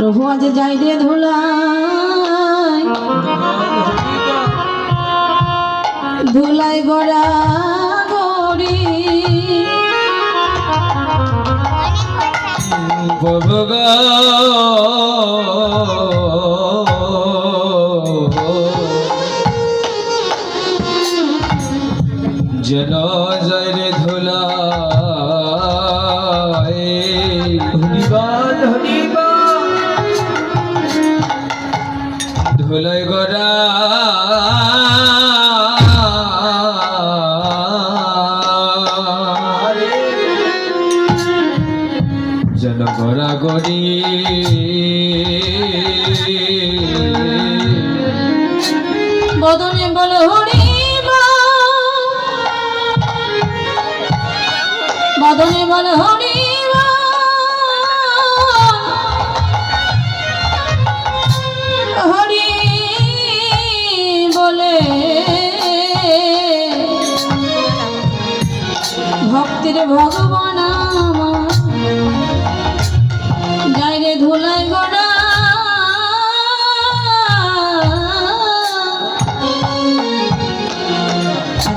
প্রভু আজ যাই রে ধুলাই। ধুলাই গড়া গড়ি। যেন যেন গড়া গড়ি। বদনে বল হরি বদনে বল হরি ভগবান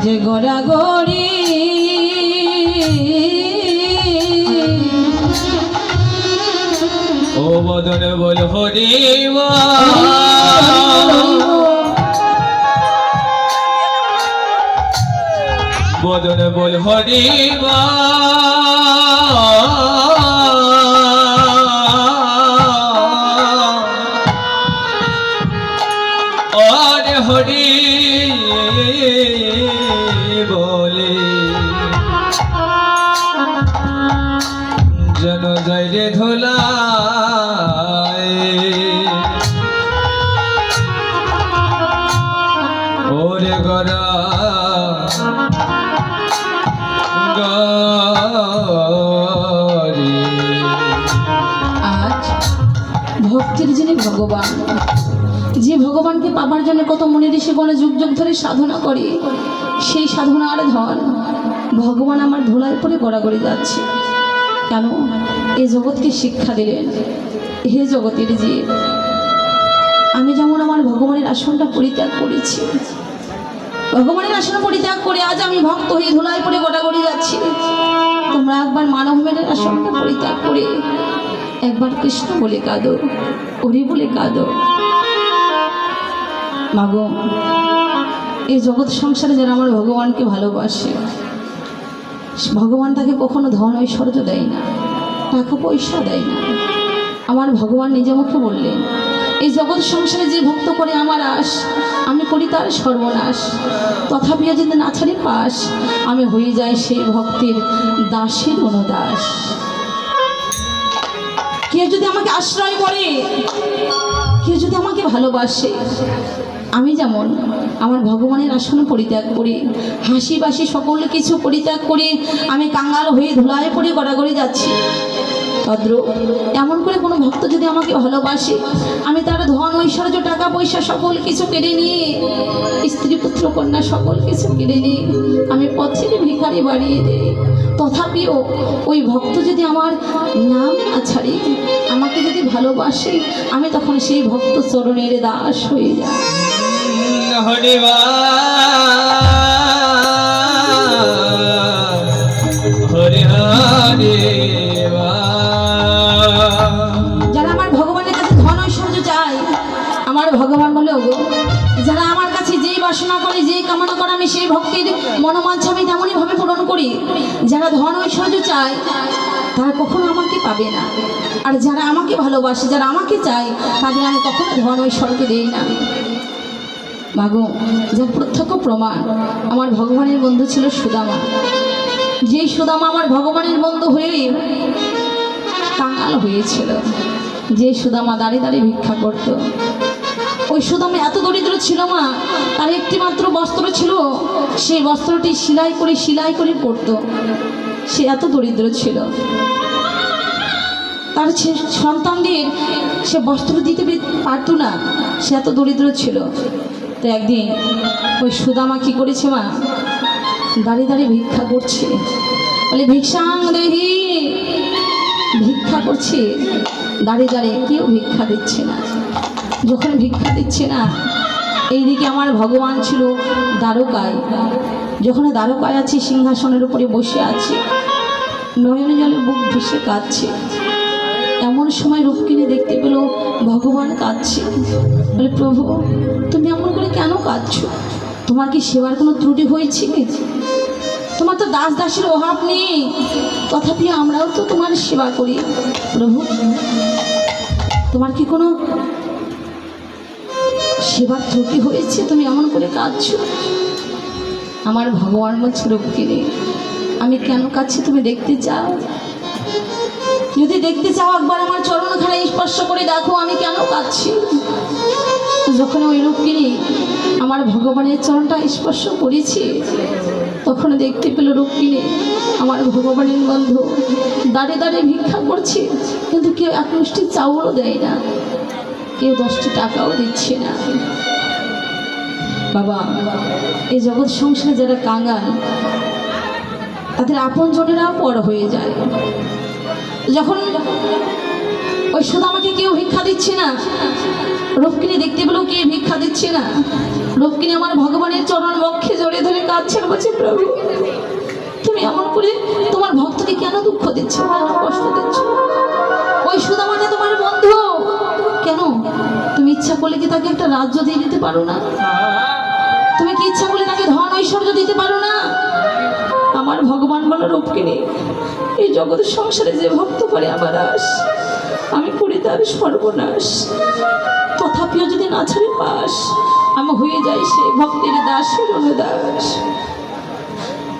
আজ গোড়া গড়ি ও বদন বল হরি বদন বল হরি হরি। যে ভগবানকে পাবার জন্য কত মনে ঋষি গণে যুগ যুগ ধরে সাধনা করে, সেই সাধনা সাধনার ধন ভগবান আমার ধুলায় পরে গড়াগড়ি যাচ্ছে। কেন? এ জগৎকে শিক্ষা দিলেন। হে জগতের যে আমি যেমন আমার ভগবানের আসনটা পরিত্যাগ করেছি, ভগবানের আসন পরিত্যাগ করে আজ আমি ভক্ত হয়ে ধুলায় পরে গড়াগড়ি যাচ্ছি। তোমরা একবার মানব মেনের আসনটা পরিত্যাগ করে একবার কৃষ্ণ বলে কাঁদো, হরি বলে কাঁদো। মাগো, এই জগৎ সংসারে যারা আমার ভগবানকে ভালোবাসে, ভগবান তাকে কখনো ধন ঐশ্বর্য দেয় না, টাকা পয়সা দেয় না। আমার ভগবান নিজে মুখে বললেন, এই জগৎ সংসারে যে ভক্ত করে আমার আশ, আমি করি তার সর্বনাশ। তথাপিও যদি না ছাড়ি পাশ, আমি হয়ে যাই সেই ভক্তের দাসের অনুদাস। আশ্রয় করে। কেউ যদি আমাকে ভালোবাসে, আমি যেমন আমার ভগবানের আসন পরিত্যাগ করি হাসি বাসি সকল কিছু পরিত্যাগ করে, আমি কাঙ্গাল হয়ে ধুলায় পড়ে গড়াগড়ি যাচ্ছি। ভদ্র। এমন করে কোনো ভক্ত যদি আমাকে ভালোবাসে, আমি তার ধন, ঐশ্বর্য, টাকা, পয়সা সকল কিছু কেড়ে নিয়ে, স্ত্রী, পুত্র, কন্যা সকল কিছু কেড়ে নিয়ে, আমি পথের ভিখারি বাড়িয়ে দিই। তথাপিও ওই ভক্ত যদি আমার নাম না ছাড়ে, আমাকে যদি ভালোবাসে, আমি তখন সেই ভক্ত চরণের দাস হয়ে যাই। ভক্তির মনোমাঞ্ছা আমি তেমনই ভাবে পূরণ করি। যারা ধন ঐশ্বর্য চায়, তারা কখনো আমাকে পাবে না। আর যারা আমাকে ভালোবাসে, যারা আমাকে চায়, তাদের আমি কখনো ধন ঐশ্বর্য দিই না। মাগো, যার প্রত্যক্ষ প্রমাণ আমার ভগবানের বন্ধু ছিল সুদামা। যেই সুদামা আমার ভগবানের বন্ধু হয়ে কাঙাল হয়েছিল। যে সুদামা দাঁড়িয়ে দাঁড়িয়ে ভিক্ষা করত ওই সুদামা এত দরিদ্র ছিল মা, তার একটি মাত্র বস্ত্র ছিল, সেই বস্ত্রটি সেলাই করে সেলাই করে পরতো। সে এত দরিদ্র ছিল। তার সন্তানদের সে বস্ত্র দিতে পারতো না, সে এত দরিদ্র ছিল। তো একদিন ওই সুদামা কি করেছে মা, দাঁড়িয়ে দাঁড়িয়ে ভিক্ষা করছে। বলে, ভিক্ষাং দেহি। ভিক্ষা করছে। দাঁড়িয়ে দাঁড়িয়ে কেউ ভিক্ষা দিচ্ছে না। যখন ভিক্ষা দিচ্ছে না, এইদিকে আমার ভগবান ছিল দ্বারকায়। যখন দ্বারকায় আছে, সিংহাসনের উপরে বসে আছে, নয়নে জলে বুক ভেসে কাঁদছে। এমন সময় রূপকিনে দেখতে পেল ভগবান কাঁদছে। বলে, প্রভু, তুমি এমন করে কেন কাঁদছো? তোমার কি সেবার কোনো ত্রুটি হয়েছে? তোমার তো দাস দাসের অভাব নেই। তথাপি আমরাও তো তোমার সেবা করি। প্রভু, তোমার কি কোনো সেবার ত্রুটি হয়েছে, তুমি এমন করে কাঁদছো। আমার ভগবান বলছে রূপকিনে আমি কেন কাঁদছি তুমি দেখতে চাও? যদি দেখতে চাও, একবার আমার চরণখানে স্পর্শ করে দেখো, আমি কেন কাঁদছি? যখন ওই রূপকিনী আমার ভগবানের চরণটা স্পর্শ করেছি, তখন দেখতে পেল রূপকিনী আমার ভগবানের বন্ধু দাঁড়ে দাঁড়িয়ে ভিক্ষা করছে। কিন্তু কেউ এক মুষ্টি চাউলও দেয় না। কেউ দশটি টাকাও দিচ্ছে না। বাবা, এই জগৎ সংসারে যারা কাঙ্গাল তাদের আপন জনেরাও পর হয়ে যায়। যখন ওই শুধু আমাকে কেউ ভিক্ষা দিচ্ছে না রূপকিনী দেখতে পেলেও কে ভিক্ষা দিচ্ছে না। রূপকিনী আমার ভগবানের চরণ বক্ষে জড়িয়ে ধরে কাঁদছে, বলছে, প্রভু, তুমি এমন করে তোমার ভক্তকে কেন দুঃখ দিচ্ছ? কেন কষ্ট দিচ্ছ? তাকে একটা রাজ্য দিয়ে দিতে পারো না। তুমি কি ইচ্ছা করলে তাকে ধন ঐশ্বর্য দিতে পারো না? আমার ভগবান বলো রূপকিনী এই জগতের সংসারে যে ভক্ত করে আমার আস আমি করি তার সর্বনাশ। তথাপিও যদি না ছাড়ে পাস, আমি হয়ে যাই সে ভক্তের দাসের অনুদাস।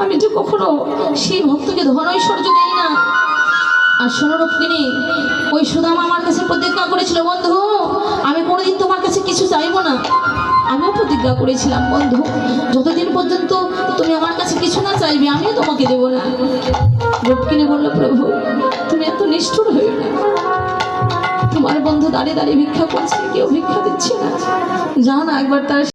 আমি তো কখনো সেই ভক্তকে ধন ঐশ্বর্য দেই না আর শোনো রূপকিনী ওই সুদাম আমার কাছে প্রতিজ্ঞা করেছিল, বন্ধু, আমি কোনোদিন তোমার কাছে কিছু চাইব না। আমিও প্রতিজ্ঞা করেছিলাম, বন্ধু, যতদিন পর্যন্ত তুমি আমার কাছে কিছু না চাইবে, আমিও তোমাকে দেবো না। রূপকিনী বলল, প্রভু, তুমি এত নিষ্ঠুর হয়ে তোমার বন্ধু দাঁড়িয়ে দাঁড়িয়ে ভিক্ষা করছে, কেউ ভিক্ষা দিচ্ছে না। যা না একবার তার